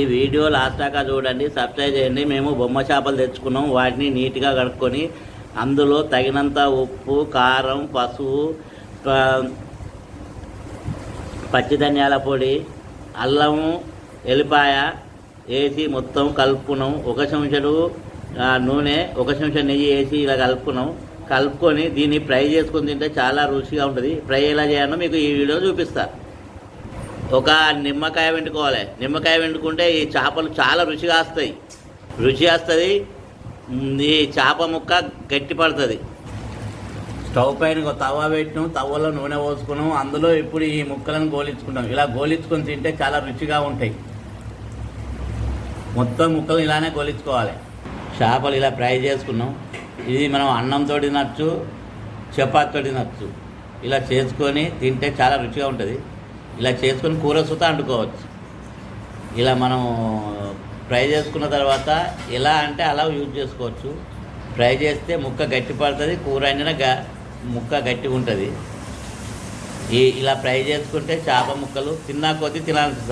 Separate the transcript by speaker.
Speaker 1: ఈ video last దాకా చూడండి సబ్స్క్రైబ్ చేయండి. మేము బొమ్మ చేపలు తెచ్చుకున్నాం. వాటిని నీట్గా కడుక్కొని అందులో తగినంత ఉప్పు కారం పసుపు ప- పచ్చి ధనియాల పొడి అల్లము ఎల్లిపాయ వేసి మొత్తం కలుపుకున్నాం. ఒక చెంచడు నూనె ఒక చెంచా నెయ్యి వేసి ఇలా కలుపుకున్నాం. కలుపుకొని దీన్ని ఫ్రై చేసుకుని తింటే చాలా రుచిగా ఉంటుంది. ఫ్రై ఎలా చేయాలో మీకు ఈ వీడియో చూపిస్తాను ఒక నిమ్మకాయ వెంటుకోవాలి నిమ్మకాయ వెంటుకుంటే ఈ చేపలు చాలా రుచిగా వస్తాయి. రుచి వస్తుంది ఈ చేప ముక్క గట్టి పడుతుంది. స్టవ్ పైన తవ్వ పెట్టినాం తవ్వలో నూనె పోసుకున్నాం. అందులో ఇప్పుడు ఈ ముక్కలను గోలించుకుంటాం. ఇలా గోలించుకొని తింటే చాలా రుచిగా ఉంటాయి. మొత్తం ముక్కలు ఇలానే గోలించుకోవాలి. చేపలు ఇలా ఫ్రై చేసుకున్నాం. ఇది మనం అన్నంతో తినచ్చు చపాతితో తినచ్చు. ఇలా చేసుకొని తింటే చాలా రుచిగా ఉంటుంది. ఇలా చేసుకొని కూర సుత వండుకోవచ్చు ఇలా మనం ఫ్రై చేసుకున్న తర్వాత ఎలా అంటే అలా యూజ్ చేసుకోవచ్చు. ఫ్రై చేస్తే ముక్క గట్టి పడుతుంది కూర అయినా గ ముక్క గట్టిగా ఉంటుంది. ఈ ఇలా ఫ్రై చేసుకుంటే చేప ముక్కలు తిన్నా కొద్దీ తినాల్సి